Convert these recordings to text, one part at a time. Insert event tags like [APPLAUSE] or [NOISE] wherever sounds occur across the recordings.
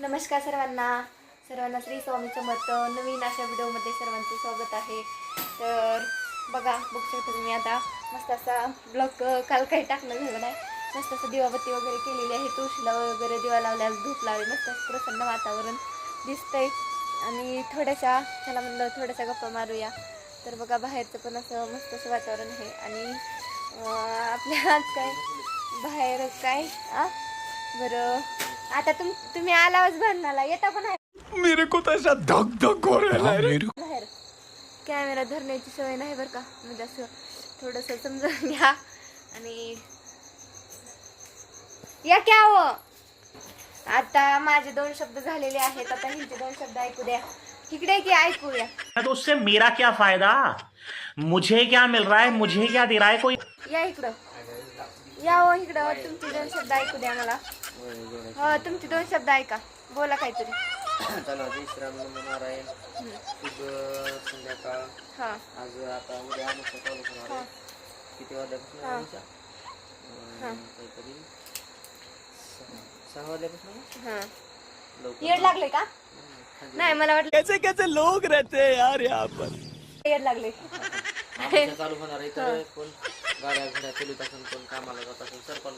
नमस्कार सर्वांना. सर्वांना श्री स्वामीचं समर्थ नवीन अशा व्हिडिओमध्ये सर्वांचं स्वागत आहे. तर बघा बघू शकता तुम्ही आता. मस्त असा ब्लॉग काल काही टाकणं झालं नाही. मस्त असं दिवाबत्ती वगैरे केलेली आहे. तुळशीला वगैरे दिवा लावल्या धूप लावली. मस्त असं प्रसन्न वातावरण दिसतंय. आणि थोड्याशा त्याला म्हणलं थोड्याशा गप्पा मारूया. तर बघा बाहेरचं पण असं मस्त असं वातावरण आहे. आणि आपल्या आज काय? बाहेर काय? आ? बरं. आता तुम तुम्ही आलाच भरणाला. येता पण आहे. मेरे को तो ऐसा धक धक हो रहा है बाहेर. कॅमेरा धरण्याची सवय नाही बरं का. म्हणजे असं थोडंसं समजून घ्या. आणि या क्या हो आता माझे दोन शब्द झालेले आहेत. आता हिंचे दोन शब्द ऐकू द्या. इकडे की ऐकूया तो उससे मेरा क्या फायदा? मुझे क्या मिल रहा है? मुझे क्या दे रहा है कोई? या इकडं. या हो इकडं. तुमचे दोन शब्द ऐकू द्या मला. हो तुमचे दोन शब्द ऐका. बोला काहीतरी. चला जय श्रीराम नमो नारायण. शुभ संध्याकाळ. हा. आज आता उद्या आमचं चालू होणार आहे. किती वाजल्यापासून हा. आहे आमच्या? अं, काहीतरी सहा- सहा वाजल्यापासून हा. लवकर. येड लागले का? नाही मला वाटलं कैसे कैसे लोग रहते हैं यार यहाँ पर? येड लागले चालू होणार आहे तर कोण? गाड्या घड्या चलत असेल कोण कामाला जात असेल सर पण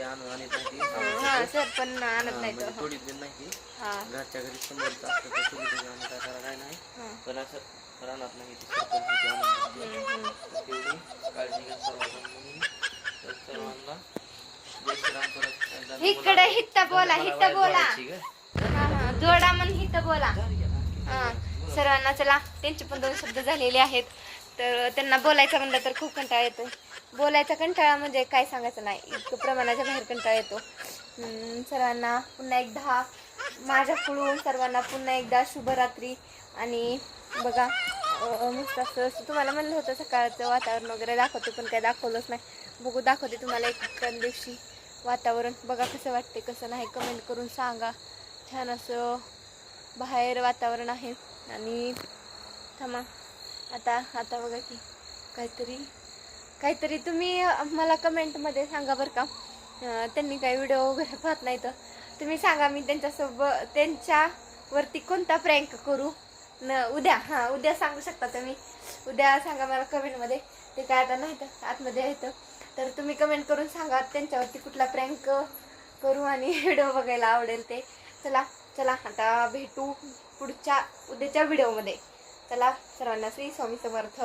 आणून आणत नाही ती. हा सर पण आणत नाही म्हणजे दिन नाही ती. हा घरच्या घरी समोरचं असतं तर चुलीचं आणून काय करा काय नाही हा. पण असं राहणार नाही ती सरपंच होती आणून देते. हम्म, हम्म. तेवढी काळजी घ्या सर्वांना म्हणून तर सर्वांना जय श्रीराम परत एकदा इकडे हित्त बोला हित्त बोला गं. हा, हा. जोडा म्हण हित्त बोला हा सर्वांना चला त्यांचे पण दोन शब्द झालेले आहेत तर त्यांना बोलायचं म्हणलं तर खूप कंटाळा येतो. बोलायचा कंटाळा म्हणजे काय सांगायचं नाही इतकं प्रमाणाच्या बाहेर कंटाळा येतो. सर्वांना पुन्हा एकदा माझ्याकडून सर्वांना पुन्हा एकदा शुभरात्री. आणि बघा मस्त असं तुम्हाला म्हणलं होतं सकाळचं वातावरण वगैरे दाखवतो पण काय दाखवलंच नाही. बघू दाखवते तुम्हाला एक दिवशी वातावरण. बघा कसं वाटते कसं नाही कमेंट करून सांगा. छान असं बाहेर वातावरण आहे. आणि थांबा. आता आता बघा की काहीतरी काहीतरी तुम्ही मला कमेंटमध्ये सांगा बरं का. त्यांनी काही व्हिडिओ वगैरे पाहत नाही तर तुम्ही सांगा मी त्यांच्यासोबत त्यांच्यावरती कोणता प्रँक करू? न उद्या हां उद्या सांगू शकता तुम्ही. उद्या सांगा मला कमेंटमध्ये ते काय आता नाही तर आतमध्ये येतं तर तुम्ही कमेंट करून सांगा त्यांच्यावरती कुठला प्रँक करू आणि [LAUGHS] व्हिडिओ बघायला आवडेल ते. चला चला आता भेटू पुढच्या उद्याच्या व्हिडिओमध्ये चला सर्वांना श्री स्वामी समर्थ